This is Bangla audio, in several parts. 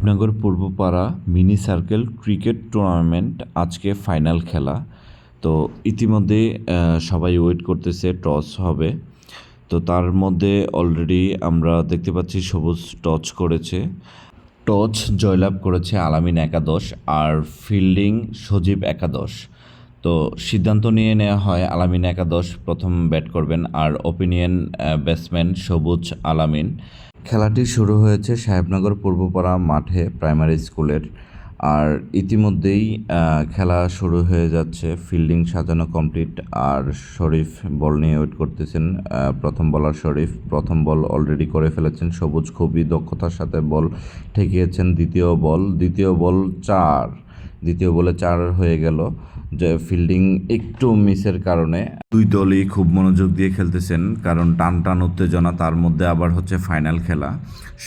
Sahebnagar Purbapara mini circle cricket tournament আজকে ফাইনাল খেলা। তো ইতিমধ্যে সবাই ওয়েট করতেছে, টস হবে। তো তার মধ্যে অলরেডি আমরা দেখতে পাচ্ছি সবুজ টচ করেছে। টচ জয়লাভ করেছে আলামিন একাদশ আর ফিল্ডিং সজীব একাদশ। তো সিদ্ধান্ত নিয়ে নেওয়া হয়, আলামিন একাদশ প্রথম ব্যাট করবেন আর ওপিনিয়ন ব্যাটসম্যান সবুজ আলামিন। খেলাটি শুরু হয়েছে সাহেবনগর পূর্বপাড়া মাঠে প্রাইমারি স্কুলের আর ইতিমধ্যেই খেলা শুরু হয়ে যাচ্ছে। ফিল্ডিং সাজানো কমপ্লিট আর শরীফ বল নিয়ে ওয়েট করতেছেন। প্রথম বলার শরীফ, প্রথম বল অলরেডি করে ফেলেছেন। সবুজ খুবই দক্ষতার সাথে বল ঠেকিয়েছেন। দ্বিতীয় বল দ্বিতীয় বল চার। দ্বিতীয় বলে চার হয়ে গেল। যে ফিল্ডিং একটু মিসের কারণে। দুই দলই খুব মনোযোগ দিয়ে খেলতেছেন কারণ টান টান উত্তেজনা তার মধ্যে আবার হচ্ছে ফাইনাল খেলা।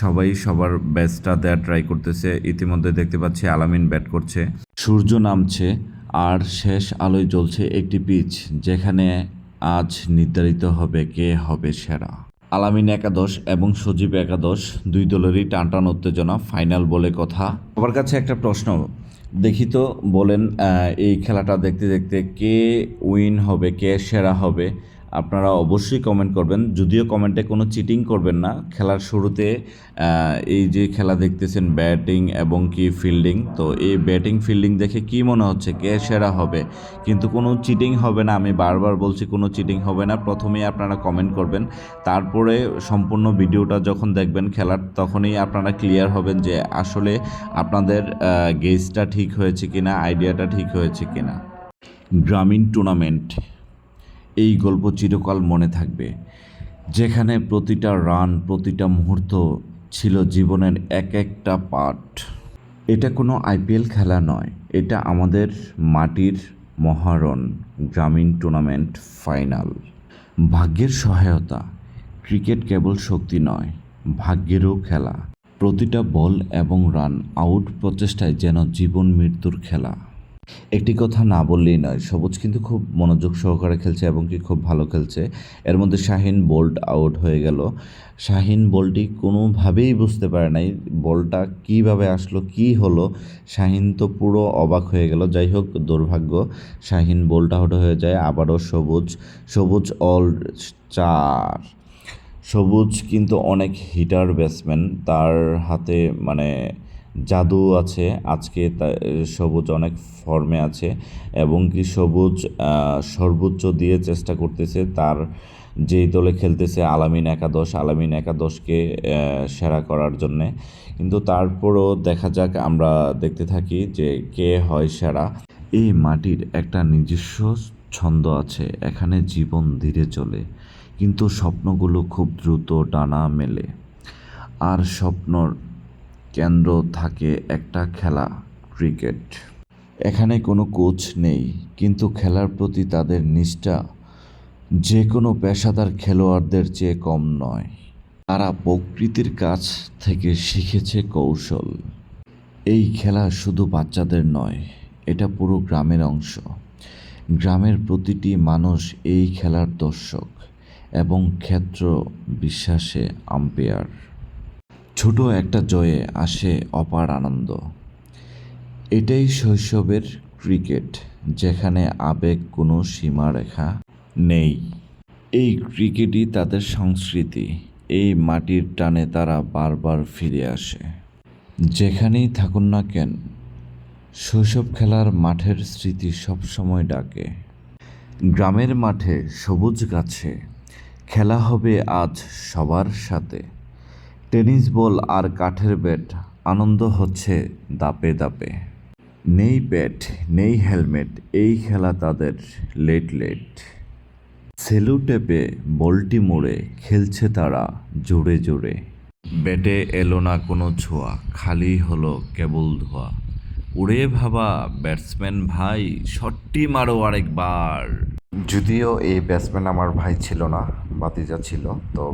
সবাই সবার ব্যাচটা দেওয়ার ট্রাই করতেছে ইতিমধ্যে দেখতে পাচ্ছি আলামিন ব্যাট করছে। সূর্য নামছে আর শেষ আলোয় জ্বলছে একটি পিচ যেখানে আজ নির্ধারিত হবে কে হবে সেরা। আলামিন একাদশ এবং সজীব একাদশ দুই দলেরই টান টান উত্তেজনা ফাইনাল বলে কথা। আমার কাছে একটা প্রশ্ন, দেখি তো বলেন এই খেলাটা দেখতে দেখতে কে উইন হবে, কে সেরা হবে? আপনারা অবশ্যই কমেন্ট করবেন। যদিও কমেন্টে কোনো চিটিং করবেন না। খেলার শুরুতে এই যে খেলা দেখতেছেন ব্যাটিং এবং কি ফিল্ডিং তো এই ব্যাটিং ফিল্ডিং দেখে কি মনে হচ্ছে, কে সেরা হবে? কিন্তু কোনো চিটিং হবে না। আমি বারবার বলছি, কোনো চিটিং হবে না। প্রথমেই আপনারা কমেন্ট করবেন। তারপরে সম্পূর্ণ ভিডিওটা যখন দেখবেন খেলার, তখনই আপনারা ক্লিয়ার হবেন যে আসলে আপনাদের গেজটা ঠিক হয়েছে কিনা আইডিয়াটা ঠিক হয়েছে কিনা। গ্রামীণ টুর্নামেন্ট এই গল্প চিরকাল মনে থাকবে, যেখানে প্রতিটা রান, প্রতিটা মুহূর্ত ছিল জীবনের এক একটা পার্ট এটা কোনো আইপিএল খেলা নয়, এটা আমাদের মাটির মহারণ গ্রামীণ টুর্নামেন্ট ফাইনাল। ভাগ্যের সহায়তা, ক্রিকেট কেবল শক্তি নয়, ভাগ্যেরও খেলা। প্রতিটা বল এবং রান আউট প্রচেষ্টায় যেন জীবন মৃত্যুর খেলা। একটি কথা না বললেই নয়, সবুজ কিন্তু খুব মনোযোগ সহকারে খেলছে এবং কি খুব ভালো খেলছে। এর মধ্যে শাহিন বোল্ট আউট হয়ে গেল। শাহিন বলটি কোনোভাবেই বুঝতে পারে নাই বলটা কীভাবে আসলো, কি হলো। শাহিন তো পুরো অবাক হয়ে গেল। যাই হোক, দুর্ভাগ্য, শাহিন বোল্ট আউট হয়ে যায়, আবারও সবুজ। সবুজ অল চার সবুজ কিন্তু অনেক হিটার ব্যাটসম্যান। তার হাতে মানে জাদু আছে, আজকে সবুজ অনেক ফর্মে আছে এবং কি সবুজ সর্বোচ্চ দিয়ে চেষ্টা করতেছে তার যেই দলে খেলতেছে আলামিন একাদশ, আলামিন একাদশকে সেরা করার জন্যে। কিন্তু তারপরও দেখা যাক, আমরা দেখতে থাকি যে কে হয় সেরা। এই মাটির একটা নিজস্ব ছন্দ আছে, এখানে জীবন ধীরে চলে, কিন্তু স্বপ্নগুলো খুব দ্রুত ডানা মেলে। আর স্বপ্নর কেন্দ্র থাকে একটা খেলা, ক্রিকেট। এখানে কোনো কোচ নেই, কিন্তু খেলার প্রতি তাদের নিষ্ঠা। যে কোনো পেশাদার খেলোয়াড়দের চেয়ে কম নয়। তারা প্রকৃতির কাছ থেকে শিখেছে কৌশল। এই খেলা শুধু বাচ্চাদের নয়, এটা পুরো গ্রামের অংশ। গ্রামের প্রতিটি মানুষ এই খেলার দর্শক এবং ক্ষেত্র বিশ্বাসে আম্পায়ার। ছোট একটা জয়ে আসে অপার আনন্দ। এটাই শৈশবের ক্রিকেট, যেখানে আবেগ কোনো সীমারেখা নেই। এই ক্রিকেটই তাদের সংস্কৃতি, এই মাটির টানে তারা বারবার ফিরে আসে। যেখানেই থাকুন না কেন, শৈশব খেলার মাঠের স্মৃতি সবসময় ডাকে। গ্রামের মাঠে সবুজ গাছে খেলা হবে আজ সবার সাথে। টেনিস বল আর কাঠের ব্যাট, আনন্দ হচ্ছে দাপে দাপে। নেই ব্যাট, নেই হেলমেট, এই খেলা তাদের লেট লেট। সেলু টেপে বলটি মোড়ে খেলছে তারা জোরে জোরে। ব্যাটে এলো না কোনো ছোঁয়া, খালি হলো কেবল ধোয়া। উড়ে ভাবা ব্যাটসম্যান ভাই, শটটি মারো আরেকবার। যদিও এই ব্যাটসম্যান আমার ভাই ছিল না, বাতিজা ছিল, তো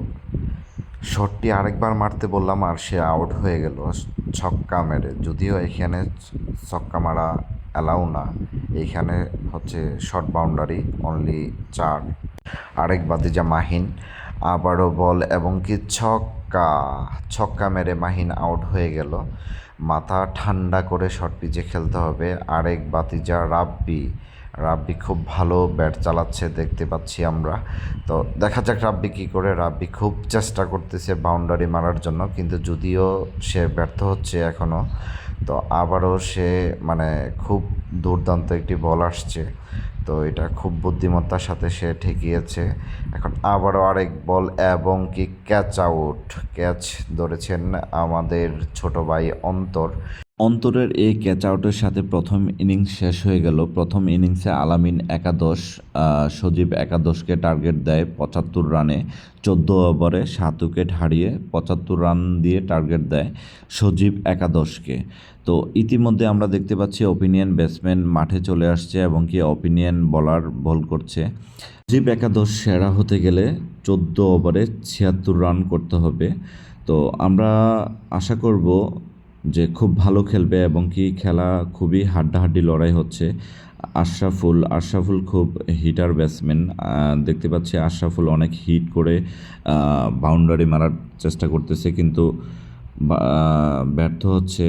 শটটি আরেকবার মারতে বললাম আর সে আউট হয়ে গেল, ছক্কা মেরে। যদিও এখানে ছক্কা মারা অ্যালাউ না এইখানে হচ্ছে শর্ট বাউন্ডারি অনলি চার। আরেক বাতিজা মাহিন, আবারও বল এবং কি ছক্কা ছক্কা মেরে মাহিন আউট হয়ে গেল। মাথা ঠান্ডা করে শর্ট পিচে খেলতে হবে, আরেক বাতিজা রাব্বি। রাব্বি খুব ভালো ব্যাট চালাচ্ছে, দেখতে পাচ্ছি আমরা। তো দেখা যাক রাব্বি কী করে। রাব্বি খুব চেষ্টা করতেছে বাউন্ডারি মারার জন্য, কিন্তু যদিও সে ব্যর্থ হচ্ছে এখনও তো আবারও সে মানে খুব দুর্দান্ত একটি বল আসছে। তো এটা খুব বুদ্ধিমত্তার সাথে সে ঠেকিয়েছে। এখন আবারও আরেক বল এবং কি ক্যাচ আউট। ক্যাচ ধরেছেন আমাদের ছোট ভাই অন্তর। অন্তরের এই ক্যাচ আউটের সাথে প্রথম ইনিংস শেষ হয়ে গেল। প্রথম ইনিংসে আলামিন একাদশ সজীব একাদশকে টার্গেট দেয় পঁচাত্তর রানে চোদ্দ ওভারে সাত উইকেট হারিয়ে পঁচাত্তর রান দিয়ে টার্গেট দেয় সজীব একাদশকে। তো ইতিমধ্যে আমরা দেখতে পাচ্ছি ওপিনিয়ন ব্যাটসম্যান মাঠে চলে আসছে এবং কি ওপিনিয়ন বলার বল করছে। সজীব একাদশ সেরা হতে গেলে চোদ্দ ওভারে ছিয়াত্তর রান করতে হবে। তো আমরা আশা করব যে খুব ভালো খেলবে এবং কি খেলা খুবই হাড্ডাহাড্ডি লড়াই হচ্ছে। আশরাফুল আশরাফুল খুব হিটার ব্যাটসম্যান। দেখতে পাচ্ছি আশরাফুল অনেক হিট করে বাউন্ডারি মারার চেষ্টা করতেছে কিন্তু ব্যর্থ হচ্ছে।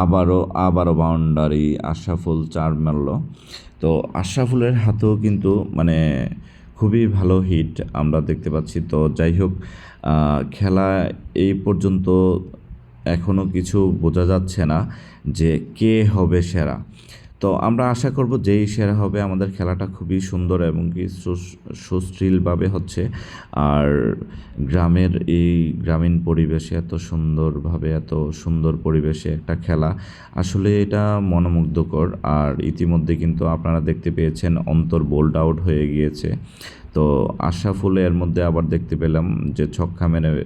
আবারও আবারও বাউন্ডারি আশরাফুল চার মারল। তো আশরাফুলের হাতেও কিন্তু মানে খুবই ভালো হিট আমরা দেখতে পাচ্ছি। তো যাই হোক খেলা এই পর্যন্ত এখনও কিছু বোঝা যাচ্ছে না যে কে হবে সেরা। তো আমরা আশা করব যেই সেরা হবে আমাদের খেলাটা খুবই সুন্দর এবং কি সু- সুশীলভাবে হচ্ছে। আর গ্রামের এই গ্রামীণ পরিবেশে এত সুন্দরভাবে, এত সুন্দর পরিবেশে একটা খেলা আসলে এটা মনোমুগ্ধকর। আর ইতিমধ্যে কিন্তু আপনারা দেখতে পেয়েছেন অন্তর বোল্ড আউট হয়ে গিয়েছে। তো আশাফুল এর মধ্যে আবার দেখতে পেলাম যে ছক্কা মেরে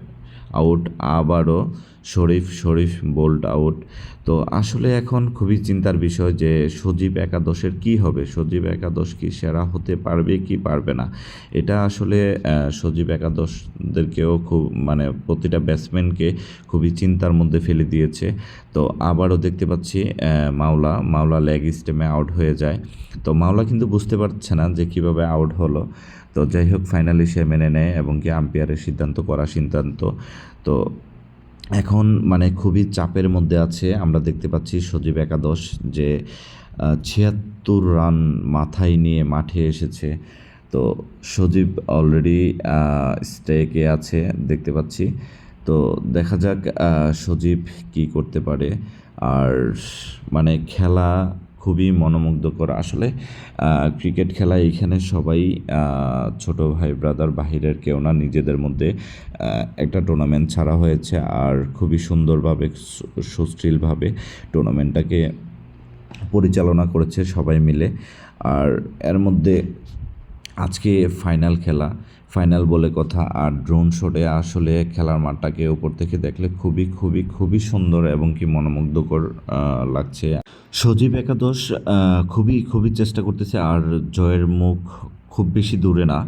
আউট আবারও শরীফ শরীফ বোল্ড আউট তো আসলে এখন খুবই চিন্তার বিষয় যে সজীব একাদশের কি হবে? সজীব একাদশ কি সেরা হতে পারবে কি পারবে না? এটা আসলে সজীব একাদশদেরকেও খুব মানে প্রতিটা ব্যাটসম্যানকে খুবই চিন্তার মধ্যে ফেলে দিয়েছে। তো আবারও দেখতে পাচ্ছি মাওলা মাওলা লেগ স্টেমে আউট হয়ে যায়। তো মাওলা কিন্তু বুঝতে পারছে না যে কীভাবে আউট হলো। তো যাই হোক ফাইনালি সে মেনে নেয় এবং কি আম্পায়ারের সিদ্ধান্ত করা সিদ্ধান্ত। তো এখন মানে খুবই চাপের মধ্যে আছে। আমরা দেখতে পাচ্ছি সজীব একাদশ যে ছিয়াত্তর রান মাথায় নিয়ে মাঠে এসেছে। তো সজীব অলরেডি স্টেকে আছে, দেখতে পাচ্ছি। তো দেখা যাক সজীব কি করতে পারে। আর মানে খেলা খুবই মনোমুগ্ধকর। আসলে ক্রিকেট খেলা এখানে সবাই ছোট ভাই ব্রাদার বাহিরের কেউ না, নিজেদের মধ্যে একটা টুর্নামেন্ট ছাড়া হয়েছে। আর খুবই সুন্দরভাবে সুশীলভাবে টুর্নামেন্টটাকে পরিচালনা করেছে সবাই মিলে। আর এর মধ্যে আজকে ফাইনাল খেলা। ফাইনাল বলে কথা, আর ড্রোন শটে আসলে খেলার মাঠটাকে ওপর থেকে দেখলে খুবই খুবই খুবই সুন্দর এবং কি মনোমুগ্ধকর লাগছে। সজীব একাদশ খুবই খুবই চেষ্টা করতেছে, আর জয়ের মুখ খুব বেশি দূরে না।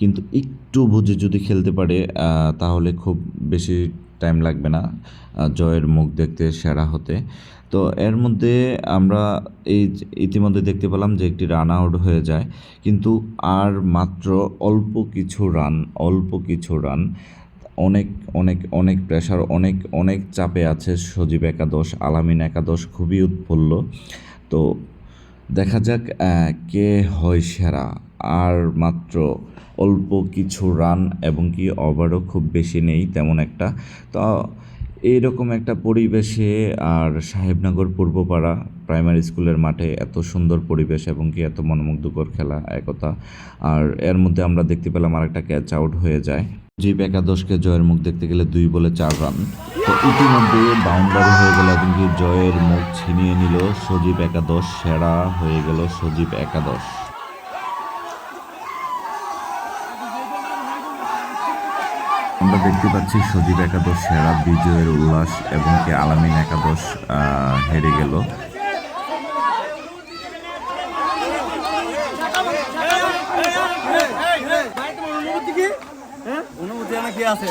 কিন্তু একটু বুঝে যদি খেলতে পারে তাহলে খুব বেশি টাইম লাগবে না জয়ের মুখ দেখতে সেরা হতে। তো এর মধ্যে আমরা এই ইতিমধ্যে দেখতে পেলাম যে একটি রান আউট হয়ে যায়। কিন্তু আর মাত্র অল্প কিছু রান অল্প কিছু রান অনেক অনেক অনেক প্রেশার অনেক অনেক চাপে আছে সজীব একাদশ, আলামিন একাদশ খুবই উৎফুল্ল। তো দেখা যাক কে হয় সেরা। আর মাত্র অল্প কিছু রান এবং কি ওভারও খুব বেশি নেই তেমন একটা। তো এইরকম একটা পরিবেশে আর সাহেবনগর পূর্বপাড়া প্রাইমারি স্কুলের মাঠে এত সুন্দর পরিবেশ এবং কি এত মনোমুগ্ধকর খেলা, একতা। আর এর মধ্যে আমরা দেখতে পেলাম আরেকটা ক্যাচ আউট হয়ে যায়। জীব একাদশকে জয়ের মুখ দেখতে গেলে দুই বলে চার রান। তো ইতিমধ্যে বাউন্ডারি হয়ে গেল এবং কি জয়ের মুখ ছিনিয়ে নিল সজীব একাদশ, সেরা হয়ে গেল সজীব একাদশ। আমরা দেখতে পাচ্ছি সজীব একাদশ সেরা বিজয়ের উল্লাস এবং কি আলামিন একাদশ আহ, হেরে গেল। অনুভূতি হ্যাঁ? অনুভূতি কি আছে?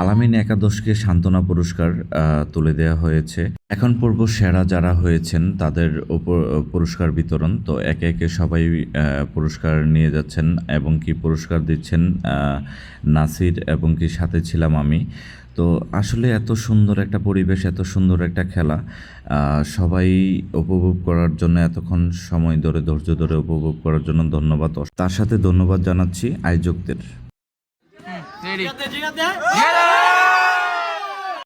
আলামিন একাদশকে সান্ত্বনা পুরস্কার তুলে দেওয়া হয়েছে। এখন পর্ব সেরা যারা হয়েছেন, তাদের উপর পুরস্কার বিতরণ। তো একে একে সবাই পুরস্কার নিয়ে যাচ্ছেন এবং কি পুরস্কার দিচ্ছেন নাসির এবং কি সাথে ছিলাম আমি। তো আসলে এত সুন্দর একটা পরিবেশ, এত সুন্দর একটা খেলা সবাই উপভোগ করার জন্য এতক্ষণ সময় ধরে, ধৈর্য ধরে উপভোগ করার জন্য ধন্যবাদ। তার সাথে ধন্যবাদ জানাচ্ছি আয়োজকদের রেডি